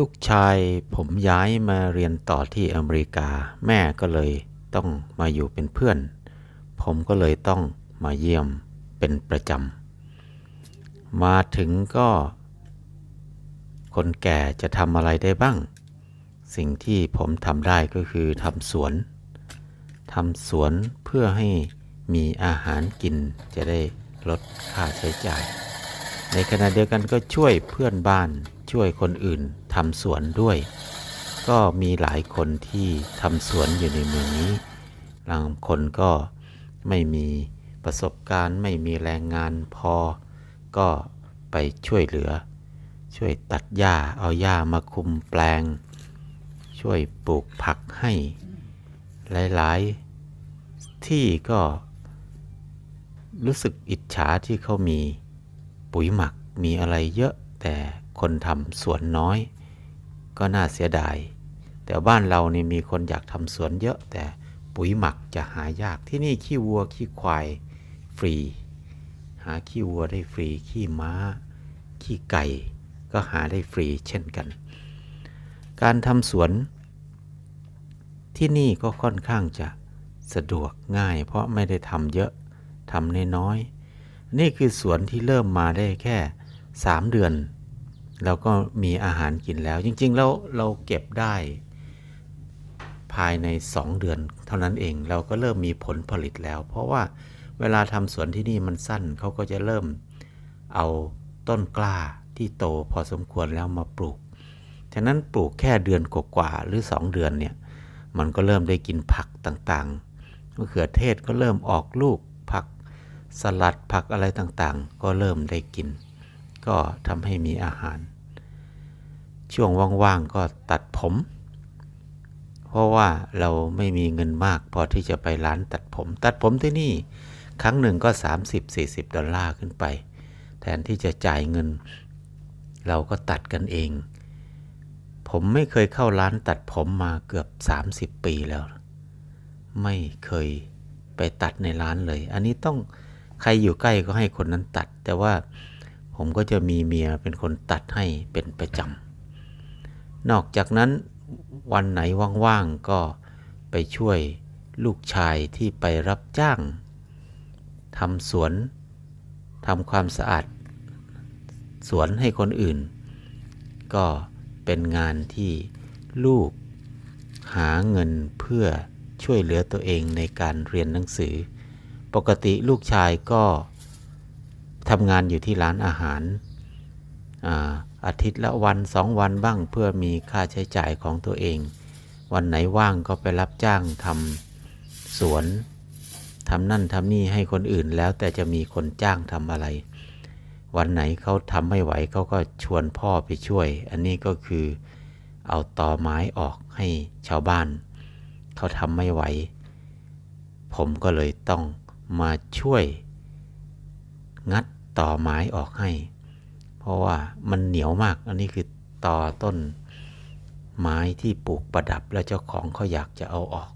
ลูกชายผมย้ายมาเรียนต่อที่อเมริกา แม่ก็เลยต้องมาอยู่เป็นเพื่อน ผมก็เลยต้องมาเยี่ยมเป็นประจำ มาถึงก็ คนแก่จะทำอะไรได้บ้าง สิ่งที่ผมทำได้ก็คือทำสวนทำสวนเพื่อให้มีอาหารกินจะได้ลดค่าใช้จ่าย ในขณะเดียวกันก็ช่วยเพื่อนบ้านช่วยคนอื่น ทำสวนด้วย ก็มีหลายคนที่ทำสวนอยู่ในเมืองนี้บางคนก็ไม่มีประสบการณ์ไม่มีแรงงานพอ ก็ไปช่วยเหลือ ช่วยตัดหญ้าเอาหญ้ามาคุมแปลง ช่วยปลูกผักให้ หลาย ๆ ที่ก็รู้สึกอิจฉาที่เขามีปุ๋ยหมักมีอะไรเยอะแต่คนทำสวนน้อย ก็น่าเสียดาย แต่บ้านเรานี่มีคนอยากทำสวนเยอะแต่ปุ๋ยหมักจะหายากที่นี่ขี้วัวขี้ควายฟรี หาขี้วัวได้ฟรีขี้ม้า ขี้ไก่ก็หาได้ฟรีเช่นกัน การทำสวนที่นี่ก็ค่อนข้างจะสะดวกง่าย เพราะไม่ได้ทำเยอะทำน้อยๆนี่คือสวนที่เริ่มมาได้แค่ 3 เดือน เราก็มีอาหารกินแล้ว จริงๆแล้วเราเก็บได้ ภายใน 2 เดือน เท่านั้นเองเราก็เริ่มมีผลผลิตแล้ว เพราะว่าเวลาทำสวนที่นี่มันสั้นเขาก็จะเริ่มเอาต้นกล้าที่โตพอสมควรแล้วมาปลูก ฉะนั้นปลูกแค่เดือนกว่าหรือ 2 เดือนเนี่ยมันก็เริ่มได้กินผักต่างๆมะเขือเทศก็เริ่มออกลูกผักสลัดผักอะไรต่างๆ ก็เริ่มได้กิน ก็ทำให้มีอาหาร ช่วงว่างๆก็ตัดผม เพราะว่าเราไม่มีเงินมากพอที่จะไปร้านตัดผม ตัดผมที่นี่ครั้งหนึ่งก็ 30-40 ดอลลาร์ขึ้นไป แทนที่จะจ่ายเงิน เราก็ตัดกันเอง ผมไม่เคยเข้าร้านตัดผมมาเกือบ 30 ปีแล้ว ไม่เคยไปตัดในร้านเลย อันนี้ต้องใครอยู่ใกล้ก็ให้คนนั้นตัด แต่ว่า ผมก็จะมีเมียเป็นคนตัดให้เป็นประจำนอกจากนั้นวันไหนว่างๆก็ไปช่วยลูกชายที่ไปรับจ้างทำสวนทำความสะอาด สวนให้คนอื่น ก็เป็นงานที่ลูกหาเงินเพื่อช่วยเหลือตัวเองในการเรียนหนังสือ ปกติลูกชายก็ ทำงานอยู่ที่ร้านอาหารอาอาทิตย์ละวันสองวันบ้างเพื่อมีค่าใช้จ่ายของตัวเอง วันไหนว่างก็ไปรับจ้างทำสวนทำนั่นทำนี่ให้คนอื่นแล้วแต่จะมีคนจ้างทำอะไร วันไหนเขาทำไม่ไหวเขาก็ชวนพ่อไปช่วย อันนี้ก็คือเอาตอไม้ออกให้ชาวบ้าน เขาทำไม่ไหว ผมก็เลยต้องมาช่วย งัด ต่อไม้ออกให้ เพราะว่ามันเหนียวมาก อันนี้คือต่อต้นไม้ที่ปลูกประดับแล้วเจ้าของเขาอยากจะเอาออก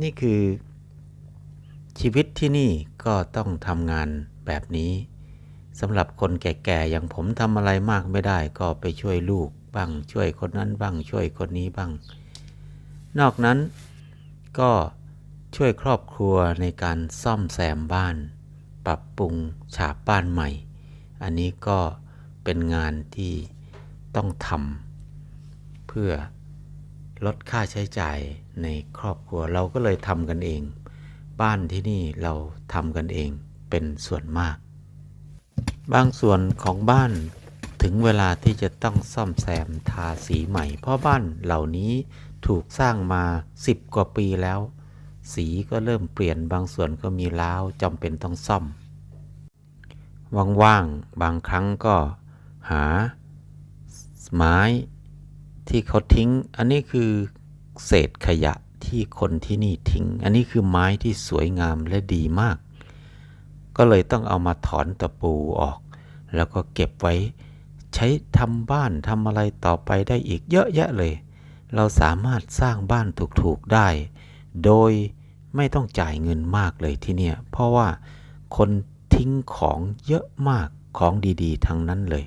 นี่คือชีวิตที่นี่ก็ต้องทำงานแบบนี้สำหรับคนแก่ๆอย่างผมทำอะไรมากไม่ได้ ก็ไปช่วยลูกบ้างช่วยคนนั้นบ้างช่วยคนนี้บ้าง นอกนั้นก็ช่วยครอบครัวในการซ่อมแซมบ้าน ปรับปรุงฉาบบ้านใหม่ อันนี้ก็เป็นงานที่ต้องทำเพื่อลดค่าใช้จ่ายในครอบครัวเราก็เลยทำกันเอง บ้านที่นี่เราทำกันเองเป็นส่วนมาก บางส่วนของบ้านถึงเวลาที่จะต้องซ่อมแซมทาสีใหม่ เพราะบ้านเหล่านี้ถูกสร้างมา 10 กว่าปีแล้ว สีก็เริ่มเปลี่ยนบางส่วนก็มีร้าวจำเป็นต้องซ่อม ว่างๆ บางครั้งก็หาไม้ที่เขาทิ้ง อันนี้คือเศษขยะที่คนที่นี่ทิ้ง อันนี้คือไม้ที่สวยงามและดีมาก ก็เลยต้องเอามาถอนตะปูออก แล้วก็เก็บไว้ใช้ทำบ้านทำอะไรต่อไปได้อีกเยอะแยะเลย เราสามารถสร้างบ้านถูกๆได้ โดย ไม่ต้องจ่ายเงินมากเลยที่เนี่ย เพราะว่าคนทิ้งของเยอะมากของดีๆ ทั้งนั้นเลย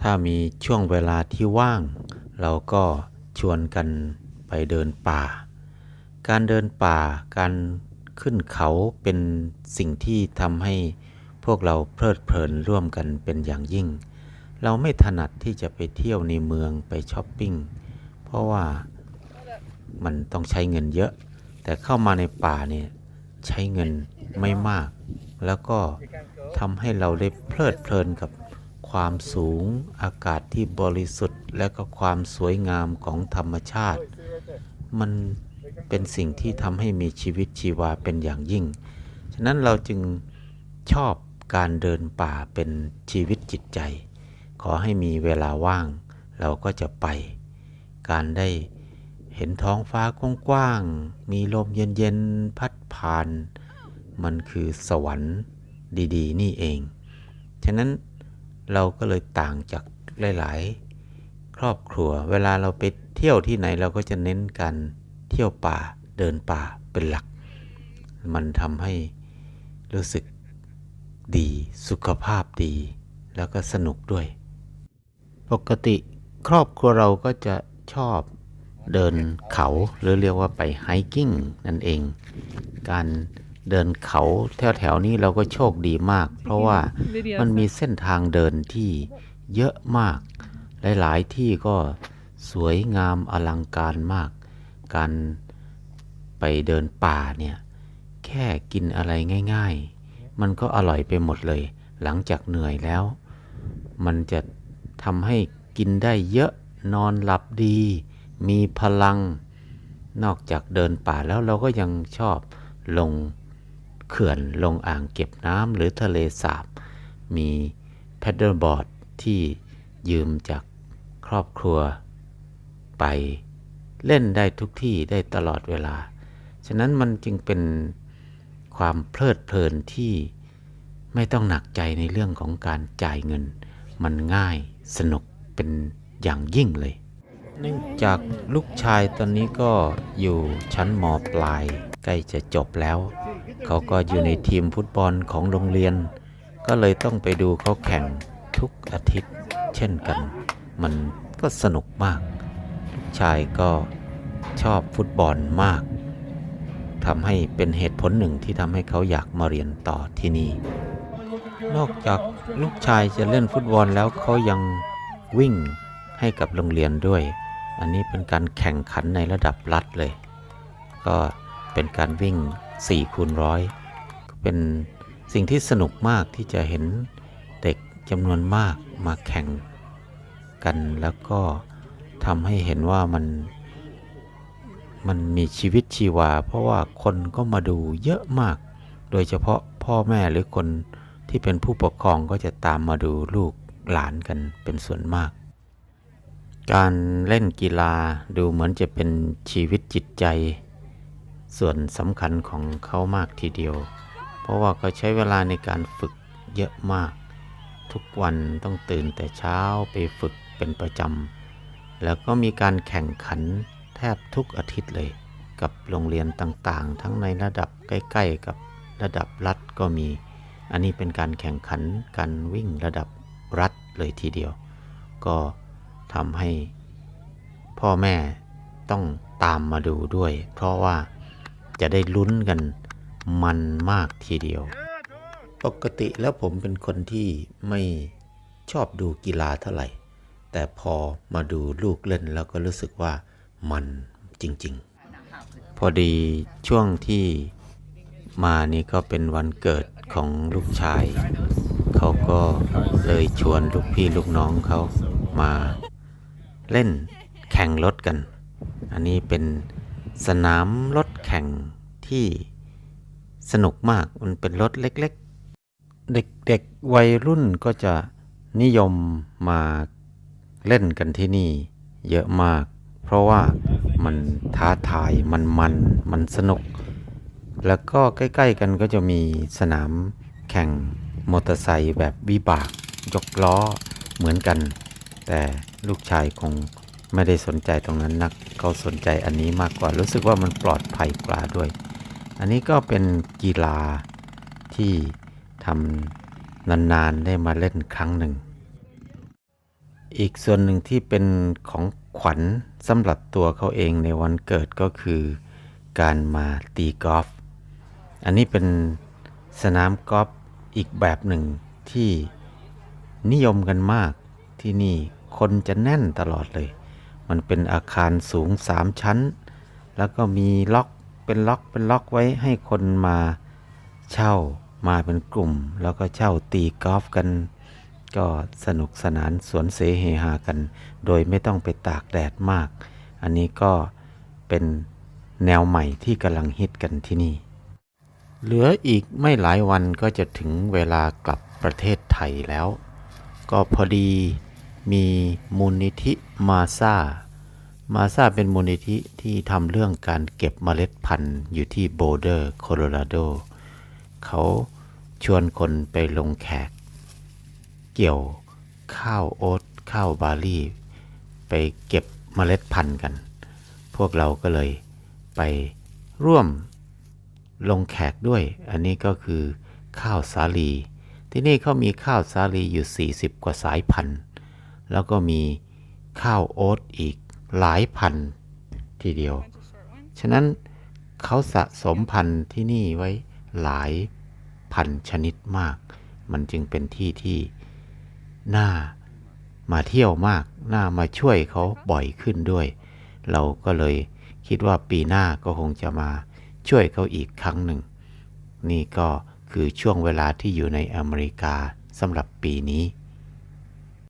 ถ้ามีช่วงเวลาที่ว่าง เราก็ชวนกันไปเดินป่า การเดินป่าการขึ้นเขาเป็นสิ่งที่ทำให้พวกเราเพลิดเพลินร่วมกันเป็นอย่างยิ่ง เราไม่ถนัดที่จะไปเที่ยวในเมืองไปช้อปปิ้ง เพราะว่ามันต้องใช้เงินเยอะ แต่เข้ามาในป่าเนี่ยใช้เงินไม่มาก แล้วก็ทำให้เราได้เพลิดเพลินกับความสูงอากาศที่บริสุทธิ์ และก็ความสวยงามของธรรมชาติ มันเป็นสิ่งที่ทำให้มีชีวิตชีวาเป็นอย่างยิ่ง ฉะนั้นเราจึงชอบการเดินป่าเป็นชีวิตจิตใจ ขอให้มีเวลาว่าง เราก็จะไป การได้ เห็นท้องฟ้ากว้างๆ มีลมเย็นๆ พัดผ่าน มันคือสวรรค์ดีๆ นี่เอง ฉะนั้นเราก็เลยต่างจากหลายๆ ครอบครัว เวลาเราไปเที่ยวที่ไหนเราก็จะเน้นการเที่ยวป่าเดินป่าเป็นหลัก มันทำให้รู้สึกดีสุขภาพดี แล้วก็สนุกด้วย ปกติครอบครัวเราก็จะชอบ เดินเขาหรือเรียกว่าไปไฮกิ้งนั่นเอง การเดินเขาแถวๆนี้เราก็โชคดีมาก เพราะว่ามันมีเส้นทางเดินที่เยอะมาก หลาย ๆ ที่ก็สวยงามอลังการมาก การไปเดินป่าเนี่ยแค่กินอะไรง่าย ๆ มันก็อร่อยไปหมดเลย หลังจากเหนื่อยแล้ว มันจะทำให้กินได้เยอะนอนหลับดี มีพลัง นอกจากเดินป่าแล้วเราก็ยังชอบลงเขื่อนลงอ่างเก็บน้ำหรือทะเลสาบ มีแพดเดิลบอร์ดที่ยืมจากครอบครัว ไปเล่นได้ทุกที่ได้ตลอดเวลา ฉะนั้นมันจึงเป็นความเพลิดเพลินที่ไม่ต้องหนักใจในเรื่องของการจ่ายเงิน มันง่ายสนุกเป็นอย่างยิ่งเลย เนื่องจากลูกชายตอนนี้ก็อยู่ชั้นมปลาย ใกล้จะจบแล้ว เขาก็อยู่ในทีมฟุตบอลของโรงเรียน ก็เลยต้องไปดูเขาแข่งทุกอาทิตย์ เช่นกัน มันก็สนุกมาก ลูกชายก็ชอบฟุตบอลมากทำให้เป็นเหตุผลหนึ่งที่ทำให้เขาอยากมาเรียนต่อที่นี่ นอกจากลูกชายจะเล่นฟุตบอลแล้วเขายังวิ่งให้กับโรงเรียนด้วย อันนี้เป็นการแข่งขันในระดับรัฐเลย ก็เป็นการวิ่ง4คูณร้อยเป็นสิ่งที่สนุกมากที่จะเห็นเด็กจำนวนมากมาแข่งกันแล้วก็ทำให้เห็นว่ามันมันมีชีวิตชีวา เพราะว่าคนก็มาดูเยอะมาก โดยเฉพาะพ่อแม่หรือคนที่เป็นผู้ปกครองก็จะตามมาดูลูกหลานกันเป็นส่วนมาก การเล่นกีฬาดูเหมือนจะเป็นชีวิตจิตใจ ส่วนสำคัญของเขามากทีเดียว เพราะว่าเขาใช้เวลาในการฝึกเยอะมาก ทุกวันต้องตื่นแต่เช้าไปฝึกเป็นประจำ แล้วก็มีการแข่งขันแทบทุกอาทิตย์เลย กับโรงเรียนต่างๆ ทั้งในระดับใกล้ๆ กับระดับรัฐก็มี อันนี้เป็นการแข่งขันการวิ่งระดับรัฐเลยทีเดียว ก็ ทำให้ พ่อแม่ต้องตามมาดูด้วย เพราะว่าจะได้ลุ้นกันมันมากทีเดียว ปกติแล้วผมเป็นคนที่ไม่ชอบดูกีฬาเท่าไหร่ แต่พอมาดูลูกเล่นแล้วก็รู้สึกว่ามันจริง ๆ พอดีช่วงที่มานี่ก็เป็นวันเกิดของลูกชาย เขาก็เลยชวนลูกพี่ลูกน้องเขามา เล่นแข่งรถกัน อันนี้เป็นสนามรถแข่งที่สนุกมาก มันเป็นรถเล็กๆ เด็กๆ วัยรุ่นก็จะนิยมมาเล่นกันที่นี่เยอะมาก เพราะว่ามันท้าทาย มันมัน มันสนุก แล้วก็ใกล้ๆกันก็จะมีสนามแข่งมอเตอร์ไซค์แบบวิบากยกล้อเหมือนกัน แต่ ลูกชายคงไม่ได้สนใจตรงนั้นนักเขาสนใจอันนี้มากกว่ารู้สึกว่ามันปลอดภัยกว่าด้วย อันนี้ก็เป็นกีฬาที่ทำนานๆได้มาเล่นครั้งหนึ่ง อีกส่วนหนึ่งที่เป็นของขวัญสำหรับตัวเขาเองในวันเกิดก็คือ การมาตีกอล์ฟอันนี้เป็นสนามกอล์ฟอีกแบบหนึ่งที่นิยมกันมากที่นี่ คนจะแน่นตลอดเลย มันเป็นอาคารสูงสามชั้น แล้วก็มีล็อกเป็นล็อกเป็นล็อกไว้ให้คนมาเช่ามาเป็นกลุ่ม แล้วก็เช่าตีกอล์ฟกัน ก็สนุกสนานสวนเสเฮฮากัน โดยไม่ต้องไปตากแดดมาก อันนี้ก็เป็นแนวใหม่ที่กำลังฮิตกันที่นี่ เหลืออีกไม่หลายวันก็จะถึงเวลากลับประเทศไทยแล้ว ก็พอดี มีมูลนิธิมาซามาซาเป็นมูลนิธิที่ทำเรื่องการเก็บเมล็ดพันธุ์อยู่ที่โบเดอร์โคโลราโด เขาชวนคนไปลงแขก เกี่ยวข้าวโอ๊ตข้าวบาร์ลี่ ไปเก็บเมล็ดพันธุ์กัน พวกเราก็เลยไปร่วมลงแขกด้วย อันนี้ก็คือข้าวสาลี ที่นี่เขามีข้าวสาลีอยู่ 40 กว่าสายพันธุ์ แล้วก็มีข้าวโอ๊ตอีกหลายพันทีเดียว ฉะนั้นเขาสะสมพันธุ์ที่นี่ไว้หลายพันชนิดมาก มันจึงเป็นที่ที่น่ามาเที่ยวมาก น่ามาช่วยเขาบ่อยขึ้นด้วย เราก็เลยคิดว่าปีหน้าก็คงจะมาช่วยเขาอีกครั้งหนึ่ง นี่ก็คือช่วงเวลาที่อยู่ในอเมริกาสำหรับปีนี้